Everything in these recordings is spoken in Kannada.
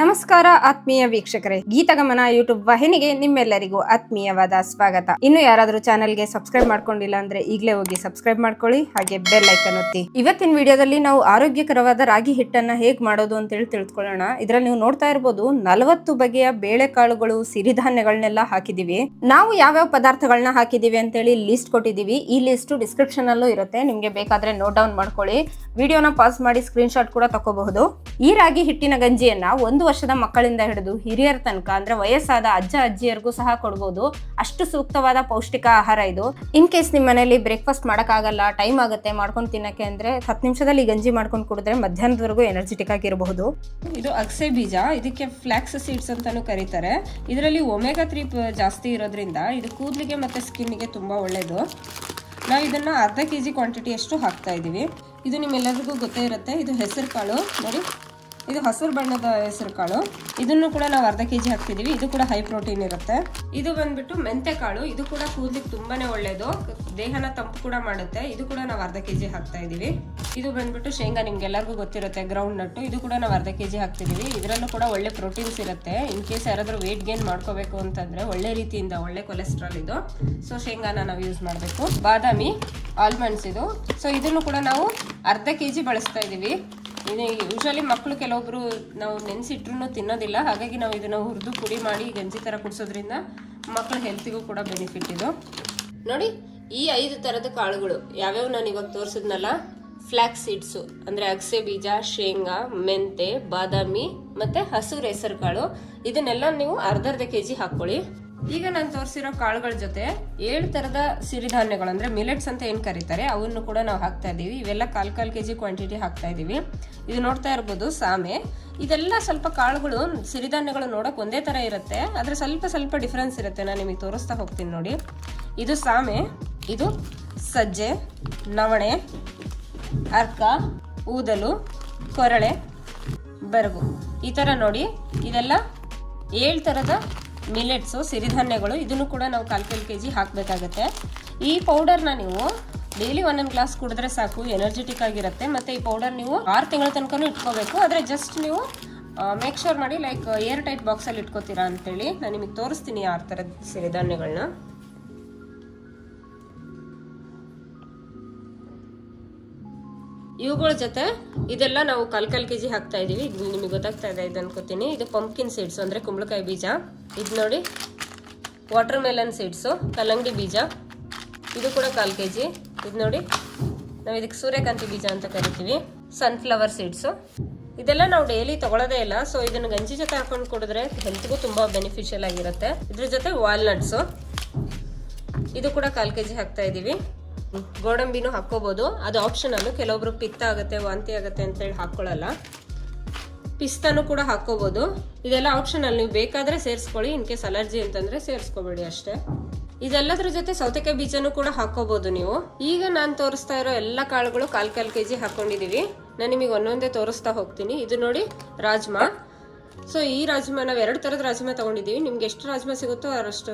ನಮಸ್ಕಾರ ಆತ್ಮೀಯ ವೀಕ್ಷಕರೇ. ಗೀತಗಮನ ಯೂಟ್ಯೂಬ್ ವಾಹಿನಿಗೆ ನಿಮ್ಮೆಲ್ಲರಿಗೂ ಆತ್ಮೀಯವಾದ ಸ್ವಾಗತ. ಇನ್ನು ಯಾರಾದರೂ ಚಾನೆಲ್ಗೆ ಸಬ್ಸ್ಕ್ರೈಬ್ ಮಾಡ್ಕೊಂಡಿಲ್ಲ ಅಂದ್ರೆ ಈಗಲೇ ಹೋಗಿ ಸಬ್ಸ್ಕ್ರೈಬ್ ಮಾಡ್ಕೊಳ್ಳಿ, ಹಾಗೆ ಬೆಲ್ ಐಕನ್ ಒತ್ತಿ. ಇವತ್ತಿನ ವಿಡಿಯೋದಲ್ಲಿ ನಾವು ಆರೋಗ್ಯಕರವಾದ ರಾಗಿ ಹಿಟ್ಟನ್ನ ಹೇಗ್ ಮಾಡೋದು ಅಂತ ಹೇಳಿ ತಿಳ್ಕೊಳ್ಳೋಣ. ಇದ್ರಲ್ಲಿ ನೀವು ನೋಡ್ತಾ ಇರ್ಬೋದು, ನಲವತ್ತು ಬಗೆಯ ಬೇಳೆಕಾಳುಗಳು ಸಿರಿಧಾನ್ಯಗಳನ್ನೆಲ್ಲ ಹಾಕಿದೀವಿ. ನಾವು ಯಾವ್ಯಾವ ಪದಾರ್ಥಗಳನ್ನ ಹಾಕಿದೀವಿ ಅಂತೇಳಿ ಲಿಸ್ಟ್ ಕೊಟ್ಟಿದೀವಿ. ಈ ಲಿಸ್ಟ್ ಡಿಸ್ಕ್ರಿಪ್ಷನ್ ಅಲ್ಲೂ ಇರುತ್ತೆ. ನಿಮ್ಗೆ ಬೇಕಾದ್ರೆ ನೋಟ್ ಡೌನ್ ಮಾಡ್ಕೊಳ್ಳಿ. ವಿಡಿಯೋನ ಪಾಸ್ ಮಾಡಿ ಸ್ಕ್ರೀನ್ ಶಾಟ್ ಕೂಡ ತಗೋಬಹುದು ಈ ರಾಗಿ ಹಿಟ್ಟಿನ ಗಂಜಿಯನ್ನ ಒಂದು ವರ್ಷದ ಮಕ್ಕಳಿಂದ ಹಿಡಿದು ಹಿರಿಯರ ತನಕ, ಅಂದ್ರೆ ವಯಸ್ಸಾದ ಅಜ್ಜ, ಅಜ್ಜಿಯರಿಗೂ ಸಹ ಕೊಡ್ಬೋದು. ಅಷ್ಟು ಸೂಕ್ತವಾದ ಪೌಷ್ಟಿಕ ಆಹಾರ ಇದು. ಇನ್ ಕೇಸ್ ನಿಮ್ಮ ಮನೇಲಿ ಬ್ರೇಕ್ಫಾಸ್ಟ್ ಮಾಡೋಕ್ಕಾಗಲ್ಲ ಟೈಮ್ ಆಗುತ್ತೆ ಮಾಡ್ಕೊಂಡು ತಿನ್ನಕ್ಕೆ ಅಂದ್ರೆ ಹತ್ತು ನಿಮಿಷದಲ್ಲಿ ಗಂಜಿ ಮಾಡ್ಕೊಂಡು ಕುಡಿದ್ರೆ ಮಧ್ಯಾಹ್ನದವರೆಗೂ ಎನರ್ಜೆಟಿಕ್ ಆಗಿರಬಹುದು. ಇದು ಅಗಸೆ ಬೀಜ. ಇದಕ್ಕೆ ಫ್ಲಾಕ್ಸ್ ಸೀಡ್ಸ್ ಅಂತಾನು ಕರೀತಾರೆ. ಇದರಲ್ಲಿ ಒಮೆಗಾ ತ್ರೀ ಜಾಸ್ತಿ ಇರೋದ್ರಿಂದ ಇದು ಕೂದಲಿಗೆ ಮತ್ತೆ ಸ್ಕಿನ್ನಿಗೆ ತುಂಬಾ ಒಳ್ಳೇದು. ನಾವು ಇದನ್ನ ಅರ್ಧ ಕೆ ಜಿ ಕ್ವಾಂಟಿಟಿಯಷ್ಟು ಹಾಕ್ತಾ ಇದ್ದೀವಿ ಇದು ನಿಮ್ಮೆಲ್ಲರಿಗೂ ಗೊತ್ತೇ ಇರುತ್ತೆ. ಇದು ಹೆಸರು ಕಾಳು ನೋಡಿ. ಇದು ಹಸಿರು ಬಣ್ಣದ ಹೆಸರು ಕಾಳು ಇದನ್ನು ಕೂಡ ನಾವು ಅರ್ಧ ಕೆಜಿ ಹಾಕ್ತಿದೀವಿ. ಇದು ಕೂಡ ಹೈ ಪ್ರೋಟೀನ್ ಇರುತ್ತೆ. ಇದು ಬಂದ್ಬಿಟ್ಟು ಮೆಂತೆ ಕಾಳು ಇದು ಕೂಡ ಕೂದಲಿಕ್ಕೆ ತುಂಬಾನೇ ಒಳ್ಳೇದು. ದೇಹನ ತಂಪು ಕೂಡ ಮಾಡುತ್ತೆ. ಇದು ಕೂಡ ನಾವು ಅರ್ಧ ಕೆಜಿ ಹಾಕ್ತಾ ಇದ್ದೀವಿ ಇದು ಬಂದ್ಬಿಟ್ಟು ಶೇಂಗಾ ನಿಮ್ಗೆ ಎಲ್ಲರಿಗೂ ಗೊತ್ತಿರುತ್ತೆ ಗ್ರೌಂಡ್ ನಟ್ಟು ಇದು ಕೂಡ ನಾವು ಅರ್ಧ ಕೆಜಿ ಹಾಕ್ತಿದೀವಿ. ಇದರಲ್ಲೂ ಕೂಡ ಒಳ್ಳೆ ಪ್ರೋಟೀನ್ಸ್ ಇರುತ್ತೆ. ಇನ್ ಕೇಸ್ ಯಾರಾದರೂ ವೇಟ್ ಗೇನ್ ಮಾಡ್ಕೋಬೇಕು ಅಂತಂದ್ರೆ ಒಳ್ಳೆ ರೀತಿಯಿಂದ, ಒಳ್ಳೆ ಕೊಲೆಸ್ಟ್ರಾಲ್ ಇದು. ಸೊ ಶೇಂಗಾನ ನಾವು ಯೂಸ್ ಮಾಡಬೇಕು. ಬಾದಾಮಿ ಆಲ್ಮಂಡ್ಸ್ ಇದು. ಸೊ ಇದನ್ನು ಕೂಡ ನಾವು ಅರ್ಧ ಕೆಜಿ ಬಳಸ್ತಾ ಇದ್ದೀವಿ ಇದು ಯೂಶಲಿ ಮಕ್ಕಳು ಕೆಲವೊಬ್ರು ನಾವು ನೆನೆಸಿಟ್ರು ತಿನ್ನೋದಿಲ್ಲ. ಹಾಗಾಗಿ ನಾವು ಇದನ್ನ ಹುರಿದು ಪುಡಿ ಮಾಡಿ ಗಂಜಿ ಥರ ಕುಡಿಸೋದ್ರಿಂದ ಮಕ್ಕಳ ಹೆಲ್ತಿಗೂ ಕೂಡ ಬೆನಿಫಿಟ್ ಇದು. ನೋಡಿ, ಈ ಐದು ಥರದ ಕಾಳುಗಳು ಯಾವ್ಯಾವ ನಾನು ಇವಾಗ ತೋರಿಸಿದ್ನಲ್ಲ? ಫ್ಲ್ಯಾಕ್ಸ್ ಸೀಡ್ಸು ಅಂದರೆ ಅಗಸೆ ಬೀಜ, ಶೇಂಗಾ, ಮೆಂತೆ, ಬಾದಾಮಿ ಮತ್ತೆ ಹಸಿರು ಹೆಸರು ಕಾಳು ಇದನ್ನೆಲ್ಲ ನೀವು ಅರ್ಧರ್ಧ ಅರ್ಧ ಕೆ ಜಿ ಹಾಕ್ಕೊಳ್ಳಿ. ಈಗ ನಾನು ತೋರಿಸಿರೋ ಕಾಳುಗಳ ಜೊತೆ ಏಳು ಥರದ ಸಿರಿಧಾನ್ಯಗಳು ಅಂದರೆ ಮಿಲೆಟ್ಸ್ ಅಂತ ಏನು ಕರೀತಾರೆ, ಅವನ್ನು ಕೂಡ ನಾವು ಹಾಕ್ತಾ ಇದ್ದೀವಿ ಇವೆಲ್ಲ ಕಾಲು ಕಾಲು ಕೆ ಜಿ ಕ್ವಾಂಟಿಟಿ ಹಾಕ್ತಾ ಇದ್ದೀವಿ ಇದು ನೋಡ್ತಾ ಇರ್ಬೋದು ಸಾಮೆ. ಇದೆಲ್ಲ ಸ್ವಲ್ಪ ಕಾಳುಗಳು, ಸಿರಿಧಾನ್ಯಗಳು ನೋಡೋಕೆ ಒಂದೇ ಥರ ಇರುತ್ತೆ. ಆದರೆ ಸ್ವಲ್ಪ ಸ್ವಲ್ಪ ಡಿಫ್ರೆನ್ಸ್ ಇರುತ್ತೆ. ನಾನು ನಿಮಗೆ ತೋರಿಸ್ತಾ ಹೋಗ್ತೀನಿ ನೋಡಿ. ಇದು ಸಾಮೆ, ಇದು ಸಜ್ಜೆ, ನವಣೆ, ಅರ್ಕ, ಊದಲು, ಕೊರಳೆ, ಬರಗು. ಈ ಥರ ನೋಡಿ. ಇದೆಲ್ಲ ಏಳು ಥರದ ಮಿಲೆಟ್ಸು ಸಿರಿಧಾನ್ಯಗಳು, ಇದನ್ನು ಕೂಡ ನಾವು ಕಾಲು ಕಾಲು ಕೆ ಜಿ ಹಾಕಬೇಕಾಗತ್ತೆ. ಈ ಪೌಡರ್ನ ನೀವು ಡೈಲಿ ಒಂದೊಂದು ಗ್ಲಾಸ್ ಕುಡಿದ್ರೆ ಸಾಕು ಎನರ್ಜೆಟಿಕ್ ಆಗಿರುತ್ತೆ. ಮತ್ತು ಈ ಪೌಡರ್ ನೀವು ಆರು ತಿಂಗಳ ತನಕನೂ ಇಟ್ಕೋಬೇಕು. ಆದರೆ ಜಸ್ಟ್ ನೀವು ಮೇಕ್ ಶೋರ್ ಮಾಡಿ ಲೈಕ್ ಏರ್ ಟೈಟ್ ಬಾಕ್ಸಲ್ಲಿ ಇಟ್ಕೋತೀರಾ ಅಂತೇಳಿ ನಾನು ನಿಮಗೆ ತೋರಿಸ್ತೀನಿ ಆರು ಥರದ ಸಿರಿಧಾನ್ಯಗಳನ್ನ ಇವುಗಳ ಜೊತೆ ಇದೆಲ್ಲ ನಾವು ಕಾಲ್ ಕಾಲ್ ಕೆ ಜಿ ಹಾಕ್ತಾ ಇದ್ದೀವಿ ಇದು ನಿಮಗೆ ಗೊತ್ತಾಗ್ತಾ ಇದೆ, ಇದು ಅನ್ಕೋತೀನಿ. ಇದು ಪಂಪ್ಕಿನ್ ಸೀಡ್ಸ್ ಅಂದರೆ ಕುಂಬಳಕಾಯಿ ಬೀಜ. ಇದು ನೋಡಿ ವಾಟರ್ ಮೆಲನ್ ಸೀಡ್ಸು ಕಲ್ಲಂಗಡಿ ಬೀಜ. ಇದು ಕೂಡ ಕಾಲು ಕೆ ಜಿ ಇದು ನೋಡಿ, ನಾವು ಇದಕ್ಕೆ ಸೂರ್ಯಕಾಂತಿ ಬೀಜ ಅಂತ ಕರಿತೀವಿ. ಸನ್ಫ್ಲವರ್ ಸೀಡ್ಸು ಇದೆಲ್ಲ ನಾವು ಡೈಲಿ ತಗೊಳ್ಳೋದೇ ಇಲ್ಲ. ಸೊ ಇದನ್ನು ಗಂಜಿ ಜೊತೆ ಹಾಕೊಂಡು ಕುಡಿದ್ರೆ ಹೆಲ್ತ್ಗೂ ತುಂಬ ಬೆನಿಫಿಷಿಯಲ್ ಆಗಿರುತ್ತೆ. ಇದ್ರ ಜೊತೆ ವಾಲ್ನಟ್ಸು ಇದು ಕೂಡ ಕಾಲು ಕೆ ಜಿ ಹಾಕ್ತಾ ಇದ್ದೀವಿ ಗೋಡಂಬಿನೂ ಹಾಕ್ಕೋಬೋದು. ಅದು ಆಪ್ಷನಲ್ ಕೆಲವೊಬ್ರು ಪಿತ್ತ ಆಗುತ್ತೆ, ವಾಂತಿ ಆಗುತ್ತೆ ಅಂತ ಹೇಳಿ ಹಾಕ್ಕೊಳ್ಳಲ್ಲ ಪಿಸ್ತಾನು ಕೂಡ ಹಾಕ್ಕೋಬೋದು. ಇದೆಲ್ಲ ಆಪ್ಷನಲ್ಲಿ ನೀವು ಬೇಕಾದರೆ ಸೇರಿಸ್ಕೊಳ್ಳಿ ಇನ್ ಕೇಸ್ ಅಲರ್ಜಿ ಅಂತಂದರೆ ಸೇರಿಸ್ಕೊಬೇಡಿ ಅಷ್ಟೇ. ಇದೆಲ್ಲದ್ರ ಜೊತೆ ಸೌತೆಕಾಯಿ ಬೀಜನೂ ಕೂಡ ಹಾಕ್ಕೋಬೋದು ನೀವು. ಈಗ ನಾನು ತೋರಿಸ್ತಾ ಇರೋ ಎಲ್ಲ ಕಾಳುಗಳು ಕಾಲು ಕಾಲು ಕೆ ಜಿ ಹಾಕ್ಕೊಂಡಿದ್ದೀವಿ ನಾನು ನಿಮಗೆ ಒಂದೊಂದೇ ತೋರಿಸ್ತಾ ಹೋಗ್ತೀನಿ. ಇದು ನೋಡಿ ರಾಜ್ಮಾ. ಸೊ ಈ ರಾಜ್ಮಾ ನಾವು ಎರಡು ಥರದ ರಾಜ್ಮಾ ತೊಗೊಂಡಿದ್ದೀವಿ. ನಿಮ್ಗೆ ಎಷ್ಟು ರಾಜ್ಮಾ ಸಿಗುತ್ತೋ ಅಷ್ಟು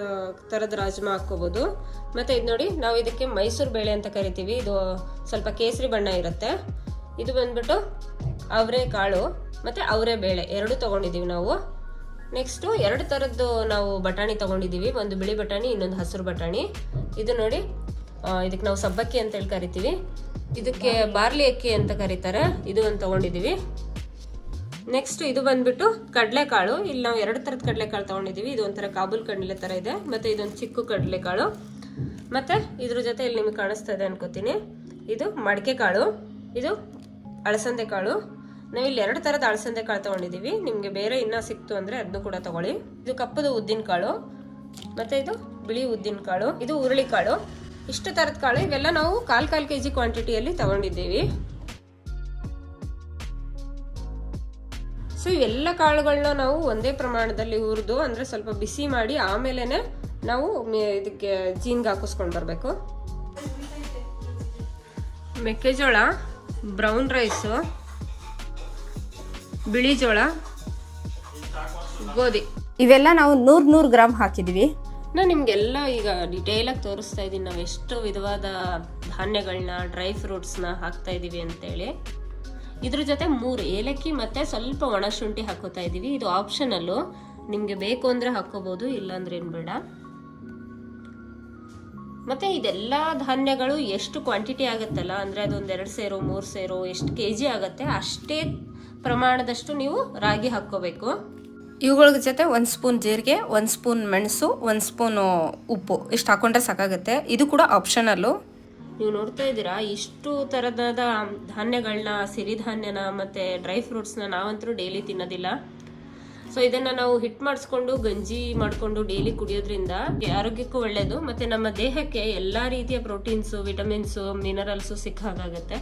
ಥರದ ರಾಜ್ಮಾ ಹಾಕ್ಕೋಬೋದು. ಮತ್ತು ಇದು ನೋಡಿ ನಾವು ಇದಕ್ಕೆ ಮೈಸೂರು ಬೇಳೆ ಅಂತ ಕರಿತೀವಿ. ಇದು ಸ್ವಲ್ಪ ಕೇಸರಿ ಬಣ್ಣ ಇರುತ್ತೆ. ಇದು ಬಂದ್ಬಿಟ್ಟು ಅವರೆ ಕಾಳು ಮತ್ತು ಅವರೆ ಬೇಳೆ ಎರಡು ತೊಗೊಂಡಿದ್ದೀವಿ ನಾವು. ನೆಕ್ಸ್ಟು ಎರಡು ಥರದ್ದು ನಾವು ಬಟಾಣಿ ತೊಗೊಂಡಿದ್ದೀವಿ. ಒಂದು ಬಿಳಿ ಬಟಾಣಿ ಇನ್ನೊಂದು ಹಸಿರು ಬಟಾಣಿ. ಇದು ನೋಡಿ ಇದಕ್ಕೆ ನಾವು ಸಬ್ಬಕ್ಕಿ ಅಂತೇಳಿ ಕರಿತೀವಿ. ಇದಕ್ಕೆ ಬಾರ್ಲಿ ಅಕ್ಕಿ ಅಂತ ಕರೀತಾರೆ. ಇದು ಒಂದು ತೊಗೊಂಡಿದ್ದೀವಿ. ನೆಕ್ಸ್ಟ್ ಇದು ಬಂದ್ಬಿಟ್ಟು ಕಡಲೆಕಾಳು. ಇಲ್ಲಿ ನಾವು ಎರಡು ಥರದ ಕಡಲೆಕಾಳು ತೊಗೊಂಡಿದ್ದೀವಿ. ಇದು ಒಂಥರ ಕಾಬೂಲ್ ಕಡಲೆ ಥರ ಇದೆ. ಮತ್ತು ಇದೊಂದು ಚಿಕ್ಕ ಕಡಲೆಕಾಳು. ಮತ್ತು ಇದ್ರ ಜೊತೆ ಇಲ್ಲಿ ನಿಮಗೆ ಕಾಣಿಸ್ತಾ ಇದೆ ಅನ್ಕೋತೀನಿ. ಇದು ಮಡಿಕೆ ಕಾಳು ಇದು ಅಳಸಂದೆ ಕಾಳು ನಾವು ಇಲ್ಲಿ ಎರಡು ಥರದ ಅಳಸಂದೆ ಕಾಳು ತೊಗೊಂಡಿದ್ದೀವಿ. ನಿಮಗೆ ಬೇರೆ ಇನ್ನೂ ಸಿಕ್ತು ಅಂದರೆ ಅದನ್ನು ಕೂಡ ತಗೊಳ್ಳಿ. ಇದು ಕಪ್ಪದ ಉದ್ದಿನ ಕಾಳು ಮತ್ತು ಇದು ಬಿಳಿ ಉದ್ದಿನ ಕಾಳು ಇದು ಹುರುಳಿ ಕಾಳು ಇಷ್ಟು ಥರದ ಕಾಳು. ಇವೆಲ್ಲ ನಾವು ಕಾಲು ಕಾಲು ಕೆ ಜಿ ಕ್ವಾಂಟಿಟಿಯಲ್ಲಿ ತಗೊಂಡಿದ್ದೀವಿ. ಸೊ ಇವೆಲ್ಲ ಕಾಳುಗಳನ್ನ ನಾವು ಒಂದೇ ಪ್ರಮಾಣದಲ್ಲಿ ಹುರಿದು ಅಂದರೆ ಸ್ವಲ್ಪ ಬಿಸಿ ಮಾಡಿ ಆಮೇಲೆ ನಾವು ಇದಕ್ಕೆ ಜೀನ್ಗೆ ಹಾಕಿಸ್ಕೊಂಡು ಬರಬೇಕು. ಮೆಕ್ಕೆಜೋಳ ಬ್ರೌನ್ ರೈಸು ಬಿಳಿ ಜೋಳ ಗೋಧಿ. ಇವೆಲ್ಲ ನಾವು ನೂರು ನೂರು ಗ್ರಾಮ್ ಹಾಕಿದೀವಿ ನಾನು ನಿಮಗೆಲ್ಲ ಈಗ ಡಿಟೇಲಾಗಿ ತೋರಿಸ್ತಾ ಇದ್ದೀನಿ. ನಾವು ಎಷ್ಟು ವಿಧವಾದ ಧಾನ್ಯಗಳನ್ನ ಡ್ರೈ ಫ್ರೂಟ್ಸ್ನ ಹಾಕ್ತಾ ಇದ್ದೀವಿ ಅಂತೇಳಿ. ಇದ್ರ ಜೊತೆ ಮೂರು ಏಲಕ್ಕಿ ಮತ್ತೆ ಸ್ವಲ್ಪ ಒಣಶುಂಠಿ ಹಾಕೋತಾ ಇದ್ದೀವಿ ಇದು ಆಪ್ಷನಲ್ಲು ನಿಮಗೆ ಬೇಕು ಅಂದರೆ ಹಾಕೋಬೋದು, ಇಲ್ಲಾಂದ್ರೆ ಏನು ಬೇಡ. ಮತ್ತೆ ಇದೆಲ್ಲ ಧಾನ್ಯಗಳು ಎಷ್ಟು ಕ್ವಾಂಟಿಟಿ ಆಗುತ್ತಲ್ಲ? ಅಂದರೆ ಅದೊಂದು ಎರಡು ಸೇರು, ಮೂರು ಸೇರು, ಎಷ್ಟು ಕೆ ಜಿ ಆಗುತ್ತೆ? ಅಷ್ಟೇ ಪ್ರಮಾಣದಷ್ಟು ನೀವು ರಾಗಿ ಹಾಕ್ಕೋಬೇಕು. ಇವುಗಳ ಜೊತೆ ಒಂದು ಸ್ಪೂನ್ ಜೀರಿಗೆ, ಒಂದು ಸ್ಪೂನ್ ಮೆಣಸು, ಒಂದು ಸ್ಪೂನು ಉಪ್ಪು. ಇಷ್ಟು ಹಾಕೊಂಡ್ರೆ ಸಾಕಾಗುತ್ತೆ. ಇದು ಕೂಡ ಆಪ್ಷನಲ್ಲು ನೀವು ನೋಡ್ತಾ ಇದ್ದೀರಾ, ಇಷ್ಟು ಥರದ ಧಾನ್ಯಗಳನ್ನ ಸಿರಿಧಾನ್ಯನ ಮತ್ತು ಡ್ರೈ ಫ್ರೂಟ್ಸ್ನ ನಾವಂತರೂ ಡೈಲಿ ತಿನ್ನೋದಿಲ್ಲ. ಸೊ ಇದನ್ನು ನಾವು ಹಿಟ್ ಮಾಡಿಸ್ಕೊಂಡು, ಗಂಜಿ ಮಾಡಿಕೊಂಡು ಡೈಲಿ ಕುಡಿಯೋದ್ರಿಂದ ಆರೋಗ್ಯಕ್ಕೂ ಒಳ್ಳೆಯದು ಮತ್ತು ನಮ್ಮ ದೇಹಕ್ಕೆ ಎಲ್ಲ ರೀತಿಯ ಪ್ರೋಟೀನ್ಸು, ವಿಟಮಿನ್ಸು, ಮಿನರಲ್ಸು ಸಿಕ್ಕ ಹಾಗಾಗತ್ತೆ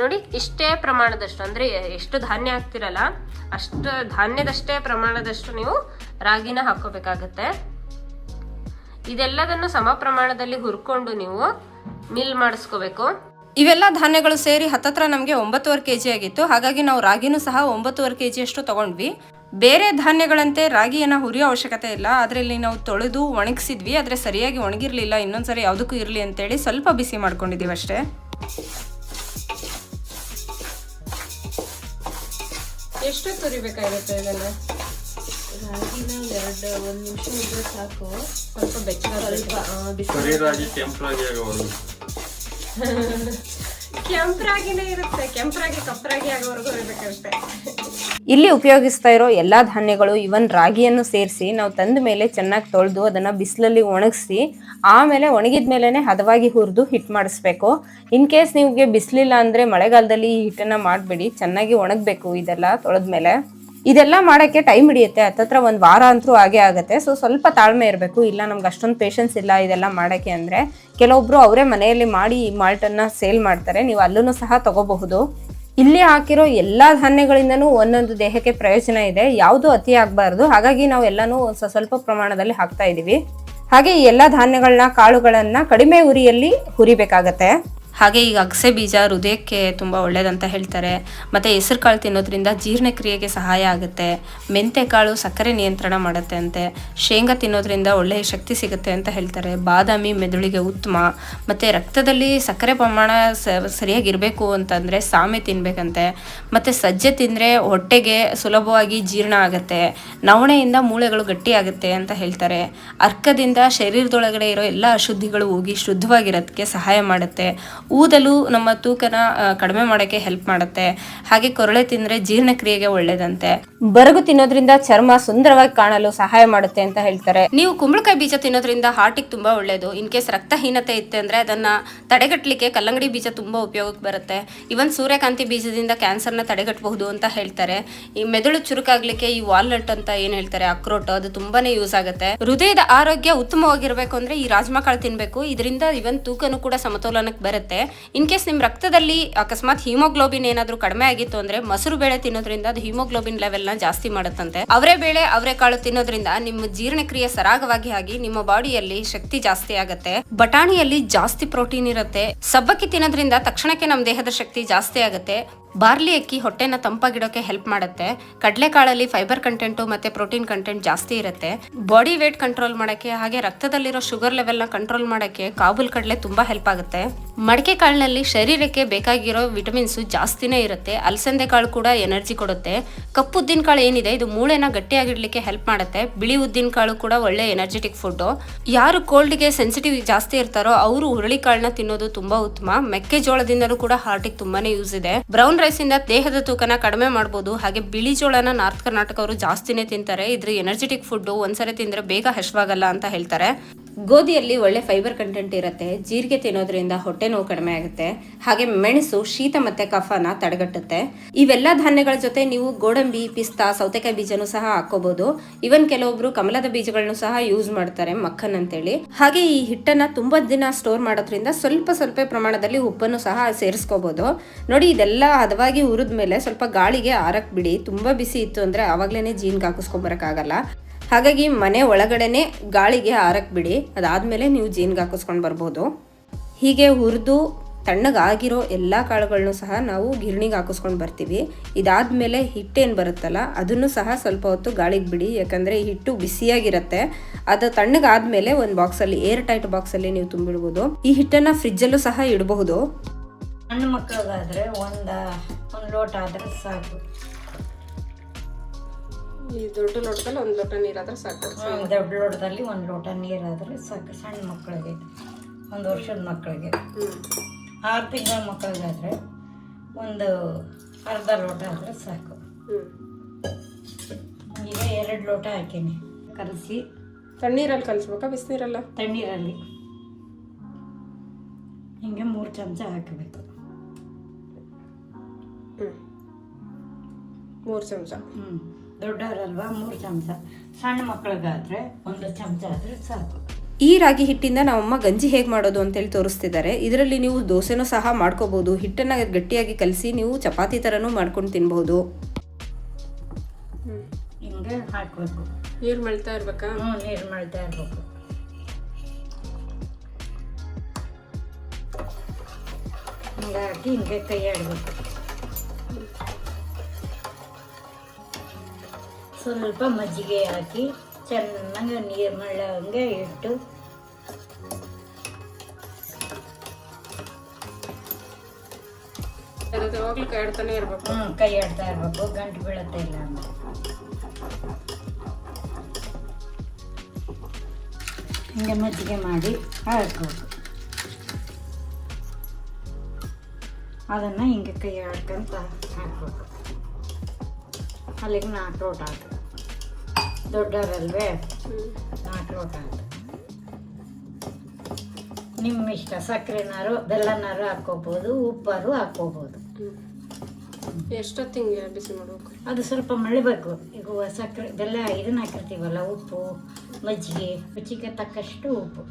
ನೋಡಿ, ಇಷ್ಟೇ ಪ್ರಮಾಣದಷ್ಟು, ಅಂದರೆ ಎಷ್ಟು ಧಾನ್ಯ ಹಾಕ್ತಿರಲ್ಲ, ಅಷ್ಟು ಧಾನ್ಯದಷ್ಟೇ ಪ್ರಮಾಣದಷ್ಟು ನೀವು ರಾಗಿನ ಹಾಕೋಬೇಕಾಗತ್ತೆ. ಇದೆಲ್ಲದನ್ನು ಸಮ ಪ್ರಮಾಣದಲ್ಲಿ ಹುರ್ಕೊಂಡು ನೀವು ಮಿಲ್ ಮಾಡಿಸ್ಕೋಬೇಕು. ಇವೆಲ್ಲ ಧಾನ್ಯಗಳು ಸೇರಿ ಹತ್ತತ್ರ ನಮಗೆ ಒಂಬತ್ತುವರೆ ಕೆ ಜಿ ಆಗಿತ್ತು. ಹಾಗಾಗಿ ನಾವು ರಾಗಿನೂ ಸಹ ಒಂಬತ್ತುವರೆ ಕೆ ಜಿಯಷ್ಟು ತೊಗೊಂಡ್ವಿ. ಬೇರೆ ಧಾನ್ಯಗಳಂತೆ ರಾಗಿಯನ್ನು ಹುರಿಯೋ ಅವಶ್ಯಕತೆ ಇಲ್ಲ. ಅದರಲ್ಲಿ ನಾವು ತೊಳೆದು ಒಣಗಿಸಿದ್ವಿ. ಆದರೆ ಸರಿಯಾಗಿ ಒಣಗಿರಲಿಲ್ಲ. ಇನ್ನೊಂದ್ಸರಿ ಯಾವುದಕ್ಕೂ ಇರಲಿ ಅಂತೇಳಿ ಸ್ವಲ್ಪ ಬಿಸಿ ಮಾಡ್ಕೊಂಡಿದ್ದೀವಿ ಅಷ್ಟೇ. ಎಷ್ಟು ತುರಿಬೇಕಾಗುತ್ತೆ ಇದನ್ನ ಎರಡು ಒಂದು ನಿಮಿಷ ಇದ್ರೆ ಸಾಕು ಸ್ವಲ್ಪ ಇರುತ್ತೆ ಕಪ್ಪರಾಗಿ ಆಗೋವರೆಗೂ ಇಲ್ಲಿ ಉಪಯೋಗಿಸ್ತಾ ಇರೋ ಎಲ್ಲ ಧಾನ್ಯಗಳು ಇವನ್ ರಾಗಿಯನ್ನು ಸೇರಿಸಿ ನಾವು ತಂದ ಮೇಲೆ ಚೆನ್ನಾಗಿ ತೊಳೆದು ಅದನ್ನು ಬಿಸಿಲಲ್ಲಿ ಒಣಗಿಸಿ, ಆಮೇಲೆ ಒಣಗಿದ ಮೇಲೇ ಹದವಾಗಿ ಹುರಿದು ಹಿಟ್ಟು ಮಾಡಿಸ್ಬೇಕು. ಇನ್ ಕೇಸ್ ನಿಮಗೆ ಬಿಸಿಲಿಲ್ಲ ಅಂದರೆ ಮಳೆಗಾಲದಲ್ಲಿ ಈ ಹಿಟ್ಟನ್ನು ಮಾಡಬೇಡಿ, ಚೆನ್ನಾಗಿ ಒಣಗಬೇಕು ಇದೆಲ್ಲ ತೊಳೆದ್ಮೇಲೆ. ಇದೆಲ್ಲ ಮಾಡೋಕ್ಕೆ ಟೈಮ್ ಹಿಡಿಯುತ್ತೆ. ಹತ್ತತ್ರ ಒಂದು ವಾರ ಅಂತೂ ಆಗೇ ಆಗುತ್ತೆ. ಸೊ ಸ್ವಲ್ಪ ತಾಳ್ಮೆ ಇರಬೇಕು. ಇಲ್ಲ, ನಮ್ಗೆ ಅಷ್ಟೊಂದು ಪೇಷನ್ಸ್ ಇಲ್ಲ ಇದೆಲ್ಲ ಮಾಡೋಕ್ಕೆ ಅಂದರೆ. ಕೆಲವೊಬ್ಬರು ಅವರೇ ಮನೆಯಲ್ಲಿ ಮಾಡಿ ಈ ಮಾಲ್ಟನ್ನು ಸೇಲ್ ಮಾಡ್ತಾರೆ. ನೀವು ಅಲ್ಲೂ ಸಹ ತಗೋಬಹುದು. ಇಲ್ಲಿ ಹಾಕಿರೋ ಎಲ್ಲ ಧಾನ್ಯಗಳಿಂದನೂ ಒಂದೊಂದು ದೇಹಕ್ಕೆ ಪ್ರಯೋಜನ ಇದೆ. ಯಾವುದು ಅತಿ ಆಗಬಾರ್ದು. ಹಾಗಾಗಿ ನಾವು ಎಲ್ಲನೂ ಸ್ವ- ಸ್ವಲ್ಪ ಪ್ರಮಾಣದಲ್ಲಿ ಹಾಕ್ತಾ ಇದ್ದೀವಿ ಹಾಗೆ ಈ ಎಲ್ಲ ಧಾನ್ಯಗಳನ್ನ ಕಾಳುಗಳನ್ನ ಕಡಿಮೆ ಉರಿಯಲ್ಲಿ ಹುರಿಬೇಕಾಗತ್ತೆ. ಹಾಗೆ ಈಗ ಅಗಸೆ ಬೀಜ ಹೃದಯಕ್ಕೆ ತುಂಬ ಒಳ್ಳೇದಂತ ಹೇಳ್ತಾರೆ. ಮತ್ತು ಹೆಸರು ಕಾಳು ತಿನ್ನೋದ್ರಿಂದ ಜೀರ್ಣಕ್ರಿಯೆಗೆ ಸಹಾಯ ಆಗುತ್ತೆ. ಮೆಂತೆ ಕಾಳು ಸಕ್ಕರೆ ನಿಯಂತ್ರಣ ಮಾಡುತ್ತೆ ಅಂತೆ. ಶೇಂಗಾ ತಿನ್ನೋದ್ರಿಂದ ಒಳ್ಳೆಯ ಶಕ್ತಿ ಸಿಗುತ್ತೆ ಅಂತ ಹೇಳ್ತಾರೆ. ಬಾದಾಮಿ ಮೆದುಳಿಗೆ ಉತ್ತಮ. ಮತ್ತು ರಕ್ತದಲ್ಲಿ ಸಕ್ಕರೆ ಪ್ರಮಾಣ ಸರಿಯಾಗಿರಬೇಕು ಅಂತಂದರೆ ಸಾಮೆ ತಿನ್ಬೇಕಂತೆ. ಮತ್ತು ಸಜ್ಜೆ ತಿಂದರೆ ಹೊಟ್ಟೆಗೆ ಸುಲಭವಾಗಿ ಜೀರ್ಣ ಆಗುತ್ತೆ. ನವಣೆಯಿಂದ ಮೂಳೆಗಳು ಗಟ್ಟಿ ಆಗುತ್ತೆ ಅಂತ ಹೇಳ್ತಾರೆ. ಅರ್ಕದಿಂದ ಶರೀರದೊಳಗಡೆ ಇರೋ ಎಲ್ಲ ಅಶುದ್ಧಿಗಳು ಹೋಗಿ ಶುದ್ಧವಾಗಿರೋದಕ್ಕೆ ಸಹಾಯ ಮಾಡುತ್ತೆ. ಊದಲು ನಮ್ಮ ತೂಕನ ಕಡಿಮೆ ಮಾಡೋಕ್ಕೆ ಹೆಲ್ಪ್ ಮಾಡುತ್ತೆ. ಹಾಗೆ ಕೊರಳೆ ತಿಂದರೆ ಜೀರ್ಣಕ್ರಿಯೆಗೆ ಒಳ್ಳೇದಂತೆ. ಬರಗು ತಿನ್ನೋದ್ರಿಂದ ಚರ್ಮ ಸುಂದರವಾಗಿ ಕಾಣಲು ಸಹಾಯ ಮಾಡುತ್ತೆ ಅಂತ ಹೇಳ್ತಾರೆ. ನೀವು ಕುಂಬಳಕಾಯಿ ಬೀಜ ತಿನ್ನೋದ್ರಿಂದ ಹಾರ್ಟಿಗೆ ತುಂಬಾ ಒಳ್ಳೇದು. ಇನ್ ಕೇಸ್ ರಕ್ತಹೀನತೆ ಇತ್ತೆ ಅಂದ್ರೆ ಅದನ್ನ ತಡೆಗಟ್ಟಲಿಕ್ಕೆ ಕಲ್ಲಂಗಡಿ ಬೀಜ ತುಂಬಾ ಉಪಯೋಗಕ್ಕೆ ಬರುತ್ತೆ. ಇವನ್ ಸೂರ್ಯಕಾಂತಿ ಬೀಜದಿಂದ ಕ್ಯಾನ್ಸರ್ನ ತಡೆಗಟ್ಟಬಹುದು ಅಂತ ಹೇಳ್ತಾರೆ. ಈ ಮೆದುಳು ಚುರುಕಾಗ್ಲಿಕ್ಕೆ ಈ ವಾಲ್ನಟ್ ಅಂತ ಏನ್ ಹೇಳ್ತಾರೆ ಅಕ್ರೋಟ್ ಅದು ತುಂಬಾನೇ ಯೂಸ್ ಆಗುತ್ತೆ. ಹೃದಯದ ಆರೋಗ್ಯ ಉತ್ತಮವಾಗಿರ್ಬೇಕು ಅಂದ್ರೆ ಈ ರಾಜ್ಮಾ ಕಾಳು ತಿನ್ಬೇಕು. ಇದರಿಂದ ಇವನ್ ತೂಕನು ಕೂಡ ಸಮತೋಲನಕ್ಕೆ ಬರುತ್ತೆ. ಇನ್ ಕೇಸ್ ನಿಮ್ಮ ರಕ್ತದಲ್ಲಿ ಅಕಸ್ಮಾತ್ ಹಿಮೋಗ್ಲೋಬಿನ್ ಏನಾದರೂ ಕಡಿಮೆ ಆಗಿತ್ತು ಅಂದ್ರೆ ಮೊಸರು ಬೇಳೆ ತಿನ್ನೋದ್ರಿಂದ ಅದು ಹಿಮೋಗ್ಲೋಬಿನ್ ಲೆವೆಲ್ನ ಜಾಸ್ತಿ ಮಾಡುತ್ತಂತೆ. ಅವರೇ ಬೇಳೆ, ಅವರೇ ಕಾಳು ತಿನ್ನೋದ್ರಿಂದ ನಿಮ್ಮ ಜೀರ್ಣಕ್ರಿಯೆ ಸರಾಗವಾಗಿ ಆಗಿ ನಿಮ್ಮ ಬಾಡಿಯಲ್ಲಿ ಶಕ್ತಿ ಜಾಸ್ತಿ ಆಗುತ್ತೆ. ಬಟಾಣಿಯಲ್ಲಿ ಜಾಸ್ತಿ ಪ್ರೋಟೀನ್ ಇರುತ್ತೆ. ಸಬ್ಬಕ್ಕಿ ತಿನ್ನೋದ್ರಿಂದ ತಕ್ಷಣಕ್ಕೆ ನಮ್ಮ ದೇಹದ ಶಕ್ತಿ ಜಾಸ್ತಿ ಆಗುತ್ತೆ. ಬಾರ್ಲಿ ಅಕ್ಕಿ ಹೊಟ್ಟೆನ ತಂಪಾಗಿಡೋಕೆ ಹೆಲ್ಪ್ ಮಾಡುತ್ತೆ. ಕಡಲೆಕಾಳಲ್ಲಿ ಫೈಬರ್ ಕಂಟೆಂಟು ಮತ್ತೆ ಪ್ರೋಟೀನ್ ಕಂಟೆಂಟ್ ಜಾಸ್ತಿ ಇರುತ್ತೆ. ಬಾಡಿ ವೇಟ್ ಕಂಟ್ರೋಲ್ ಮಾಡಕ್ಕೆ, ಹಾಗೆ ರಕ್ತದಲ್ಲಿರೋ ಶುಗರ್ ಲೆವೆಲ್ನ ಕಂಟ್ರೋಲ್ ಮಾಡಕ್ಕೆ ಕಾಬೂಲ್ ಕಡಲೆ ತುಂಬಾ ಹೆಲ್ಪ್ ಆಗುತ್ತೆ. ಮಡಕೆ ಕಾಳಿನಲ್ಲಿ ಶರೀರಕ್ಕೆ ಬೇಕಾಗಿರೋ ವಿಟಮಿನ್ಸ್ ಜಾಸ್ತಿನೇ ಇರುತ್ತೆ. ಅಲಸಂದೆ ಕಾಳು ಕೂಡ ಎನರ್ಜಿ ಕೊಡುತ್ತೆ. ಕಪ್ಪು ಉದ್ದಿನ ಕಾಳು ಏನಿದೆ, ಇದು ಮೂಳೆನ ಗಟ್ಟಿಯಾಗಿಡ್ಲಿಕ್ಕೆ ಹೆಲ್ಪ್ ಮಾಡುತ್ತೆ. ಬಿಳಿ ಉದ್ದಿನ ಕಾಳು ಕೂಡ ಒಳ್ಳೆ ಎನರ್ಜೆಟಿಕ್ ಫುಡ್ ಯಾರು ಕೋಲ್ಡ್ಗೆ ಸೆನ್ಸಿಟಿವ್ ಜಾಸ್ತಿ ಇರ್ತಾರೋ, ಅವರು ಹುರುಳಿಕಾಳನ್ನ ತಿನ್ನೋದು ತುಂಬಾ ಉತ್ತಮ. ಮೆಕ್ಕೆಜೋಳದಿಂದಲೂ ಕೂಡ ಹಾರ್ಟಿಗೆ ತುಂಬಾನೇ ಯೂಸ್ ಇದೆ. ಬ್ರೌನ್ ರೈಸ್ ಇಂದ ದೇಹದ ತೂಕನ ಕಡಿಮೆ ಮಾಡಬಹುದು ಹಾಗೆ ಬಿಳಿ ಜೋಳನ ನಾರ್ತ್ ಕರ್ನಾಟಕ ಅವರು ಜಾಸ್ತಿನೇ ತಿಂತಾರೆ. ಇದ್ರ ಎನರ್ಜೆಟಿಕ್ ಫುಡ್ ಒಂದ್ಸರಿ ತಿಂದ್ರೆ ಬೇಗ ಹಶ್ವಾಗಲ್ಲ ಅಂತ ಹೇಳ್ತಾರೆ. ಗೋಧಿಯಲ್ಲಿ ಒಳ್ಳೆ ಫೈಬರ್ ಕಂಟೆಂಟ್ ಇರುತ್ತೆ, ಜೀರಿಗೆ ತಿನ್ನೋದ್ರಿಂದ ಹೊಟ್ಟೆ ನೋವು ಕಡಿಮೆ ಆಗುತ್ತೆ, ಹಾಗೆ ಮೆಣಸು, ಶೀತ ಮತ್ತೆ ಕಫನ ತಡೆಗಟ್ಟುತ್ತೆ. ಇವೆಲ್ಲ ಧಾನ್ಯಗಳ ಜೊತೆ ನೀವು ಗೋಡಂಬಿ, ಪಿಸ್ತಾ, ಸೌತೆಕಾಯಿ ಬೀಜನು ಸಹ ಹಾಕೋಬಹುದು ಇವನ್ ಕೆಲವೊಬ್ರು ಕಮಲದ ಬೀಜಗಳನ್ನು ಸಹ ಯೂಸ್ ಮಾಡ್ತಾರೆ ಮಕ್ಕನ್ ಅಂತೇಳಿ. ಹಾಗೆ ಈ ಹಿಟ್ಟನ್ನ ತುಂಬಾ ದಿನ ಸ್ಟೋರ್ ಮಾಡೋದ್ರಿಂದ ಸ್ವಲ್ಪ ಸ್ವಲ್ಪ ಪ್ರಮಾಣದಲ್ಲಿ ಉಪ್ಪನ್ನು ಸಹ ಸೇರಿಸ್ಕೋಬಹುದು ನೋಡಿ, ಇದೆಲ್ಲ ಹದವಾಗಿ ಹುರಿದ್ಮೇಲೆ ಸ್ವಲ್ಪ ಗಾಳಿಗೆ ಆರಕ್ ಬಿಡಿ. ತುಂಬಾ ಬಿಸಿ ಇತ್ತು ಅಂದ್ರೆ ಆವಾಗ್ಲೇನೆ ಜೀನ್ಗೆ ಹಾಕಿಸ್ಕೊಂಬರಕ್ಕಾಗಲ್ಲ. ಹಾಗಾಗಿ ಮನೆ ಒಳಗಡೆನೆ ಗಾಳಿಗೆ ಆರಕ್ಕೆ ಬಿಡಿ. ಅದಾದಮೇಲೆ ನೀವು ಜೀನ್ಗೆ ಹಾಕಿಸ್ಕೊಂಡು ಬರ್ಬೋದು. ಹೀಗೆ ಹುರಿದು ತಣ್ಣಗಾಗಿರೋ ಎಲ್ಲ ಕಾಳುಗಳನ್ನು ಸಹ ನಾವು ಗಿರಣಿಗೆ ಹಾಕಿಸ್ಕೊಂಡು ಬರ್ತೀವಿ. ಇದಾದಮೇಲೆ ಹಿಟ್ಟೇನು ಬರುತ್ತಲ್ಲ, ಅದನ್ನು ಸಹ ಸ್ವಲ್ಪ ಹೊತ್ತು ಗಾಳಿಗೆ ಬಿಡಿ. ಯಾಕಂದರೆ ಹಿಟ್ಟು ಬಿಸಿಯಾಗಿರುತ್ತೆ. ಅದು ತಣ್ಣಗಾದ್ಮೇಲೆ ಒಂದು ಬಾಕ್ಸಲ್ಲಿ, ಏರ್ ಟೈಟ್ ಬಾಕ್ಸಲ್ಲಿ ನೀವು ತುಂಬಿಡ್ಬೋದು. ಈ ಹಿಟ್ಟನ್ನು ಫ್ರಿಜ್ಜಲ್ಲೂ ಸಹ ಇಡಬಹುದು. ಸಣ್ಣ ಮಕ್ಕಳಿಗಾದರೆ ಒಂದು ಒಂದು ಲೋಟ ಆದರೆ ಸಾಕು. ಈ ದೊಡ್ಡ ಲೋಟದಲ್ಲಿ ಒಂದು ಲೋಟ ನೀರಾದ್ರೆ ಸಾಕು. ದೊಡ್ಡ ಲೋಟದಲ್ಲಿ ಒಂದು ಲೋಟ ನೀರಾದರೆ ಸಾಕು. ಸಣ್ಣ ಮಕ್ಕಳಿಗೆ ಒಂದು ವರ್ಷದ ಮಕ್ಕಳಿಗೆ. ಆರು ತಿಂಗಳ ಮಕ್ಕಳಿಗಾದರೆ ಒಂದು ಅರ್ಧ ಲೋಟ ಆದರೆ ಸಾಕು. ಈಗ ಎರಡು ಲೋಟ ಹಾಕೀನಿ. ಕಲಸಿ. ತಣ್ಣೀರಲ್ಲಿ ಕಲಿಸ್ಬೇಕಾ ಬಿಸಿನೀರಲ್ಲ? ತಣ್ಣೀರಲ್ಲಿ. ಹಿಂಗೆ ಮೂರು ಚಮಚ ಹಾಕಬೇಕು. ಮೂರು ಚಮಚ. ಹ್ಞೂ ದೊಡ್ಡವರಲ್ವಾ? ಮೂರು ಚಮಚ. ಸಣ್ಣ ಮಕ್ಕಳಿಗಾದರೆ ಒಂದು ಚಮಚ ಆದ್ರೆ ಸಾಕು. ಈ ರಾಗಿ ಹಿಟ್ಟಿಂದ ನಮ್ಮಮ್ಮ ಗಂಜಿ ಹೇಗೆ ಮಾಡೋದು ಅಂತೇಳಿ ತೋರಿಸ್ತಿದ್ದಾರೆ. ಇದರಲ್ಲಿ ನೀವು ದೋಸೆನೂ ಸಹ ಮಾಡ್ಕೋಬಹುದು ಹಿಟ್ಟನ್ನು ಗಟ್ಟಿಯಾಗಿ ಕಲಸಿ ನೀವು ಚಪಾತಿ ಥರನೂ ಮಾಡ್ಕೊಂಡು ತಿನ್ಬಹುದು ಹಿಂಗೆ ಹಾಕಬೇಕು. ನೀರು ಮೆಳ್ತಾ ಇರ್ಬೇಕಾ? ಹ್ಞೂ ನೀರು ಮಾಡ್ತಾ ಇರಬೇಕು. ಹಿಂಗೆ ಹಾಕಿ ಹಿಂಗೆ ಕೈ ಆಡಬೇಕು ಸ್ವಲ್ಪ ಮಜ್ಜಿಗೆ ಹಾಕಿ ಚೆನ್ನಾಗಿ ನೀರು ಮಳ್ಳಂಗೆ ಇಟ್ಟು ಯಾವಾಗಲೂ ಕೈ ಆಡ್ತಾನೆ ಇರ್ಬೇಕು. ಹ್ಞೂ ಕೈ ಆಡ್ತಾ ಇರಬೇಕು ಗಂಟು ಬೀಳುತ್ತೆ ಇಲ್ಲ ಹಿಂಗೆ ಮಜ್ಜಿಗೆ ಮಾಡಿ ಹಾಕಬೇಕು. ಅದನ್ನು ಹಿಂಗೆ ಕೈ ಆಡ್ಕೊಂತ ಹಾಕ್ಬೇಕು. ಅಲ್ಲಿಗೆ ನಾಲ್ಕು ಲೋಟ ಹಾಕು ದೊಡ್ಡವರಲ್ವೇ? ನಾಲ್ಕು ಲೋಟ ಹಾಕು ನಿಮ್ಮ ಇಷ್ಟ ಸಕ್ಕರೆನಾರು ಬೆಲ್ಲನಾರು ಹಾಕ್ಕೋಬೋದು ಉಪ್ಪಾರು ಹಾಕ್ಕೋಬೋದು. ಎಷ್ಟೊತ್ತಿಂಗೆ ಬಿಸಿ ಮಾಡಬೇಕು? ಅದು ಸ್ವಲ್ಪ ಮಳಿಬೇಕು. ಈಗ ಸಕ್ಕರೆ ಬೆಲ್ಲ ಇದನ್ನ ಹಾಕಿರ್ತೀವಲ್ಲ ಉಪ್ಪು ಮಜ್ಜಿಗೆ ರುಚಿಗೆ ತಕ್ಕಷ್ಟು ಉಪ್ಪು.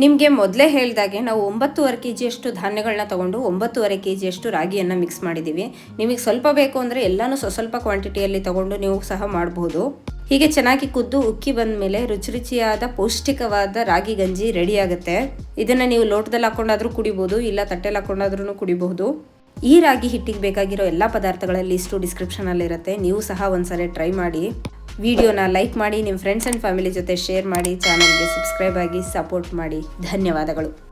ನಿಮಗೆ ಮೊದಲೇ ಹೇಳಿದಾಗೆ ನಾವು ಒಂಬತ್ತುವರೆ ಕೆ ಜಿಯಷ್ಟು ಧಾನ್ಯಗಳನ್ನ ತಗೊಂಡು ಒಂಬತ್ತುವರೆ ಕೆ ಜಿಯಷ್ಟು ರಾಗಿಯನ್ನು ಮಿಕ್ಸ್ ಮಾಡಿದ್ದೀವಿ ನಿಮಗೆ ಸ್ವಲ್ಪ ಬೇಕು ಅಂದರೆ ಎಲ್ಲನೂ ಸ್ವ ಸ್ವಲ್ಪ ಕ್ವಾಂಟಿಟಿಯಲ್ಲಿ ತಗೊಂಡು ನೀವು ಸಹ ಮಾಡಬಹುದು ಹೀಗೆ ಚೆನ್ನಾಗಿ ಕುದ್ದು ಉಕ್ಕಿ ಬಂದ ಮೇಲೆ ರುಚಿ ರುಚಿಯಾದ ಪೌಷ್ಟಿಕವಾದ ರಾಗಿ ಗಂಜಿ ರೆಡಿ ಆಗುತ್ತೆ. ಇದನ್ನು ನೀವು ಲೋಟದಲ್ಲಿ ಹಾಕ್ಕೊಂಡಾದರೂ ಕುಡಿಬೋದು, ಇಲ್ಲ ತಟ್ಟೆಲಿ ಹಾಕ್ಕೊಂಡಾದ್ರೂ ಕುಡಿಬಹುದು ಈ ರಾಗಿ ಹಿಟ್ಟಿಗೆ ಬೇಕಾಗಿರೋ ಎಲ್ಲ ಪದಾರ್ಥಗಳ ಲಿಸ್ಟು ಡಿಸ್ಕ್ರಿಪ್ಷನಲ್ಲಿರುತ್ತೆ ನೀವು ಸಹ ಒಂದ್ಸಲ ಟ್ರೈ ಮಾಡಿ. ವಿಡಿಯೋನ ಲೈಕ್ ಮಾಡಿ ನಿಮ್ಮ ಫ್ರೆಂಡ್ಸ್ ಆ್ಯಂಡ್ ಫ್ಯಾಮಿಲಿ ಜೊತೆ ಶೇರ್ ಮಾಡಿ ಚಾನಲ್ಗೆ ಸಬ್ಸ್ಕ್ರೈಬ್ ಆಗಿ ಸಪೋರ್ಟ್ ಮಾಡಿ. ಧನ್ಯವಾದಗಳು.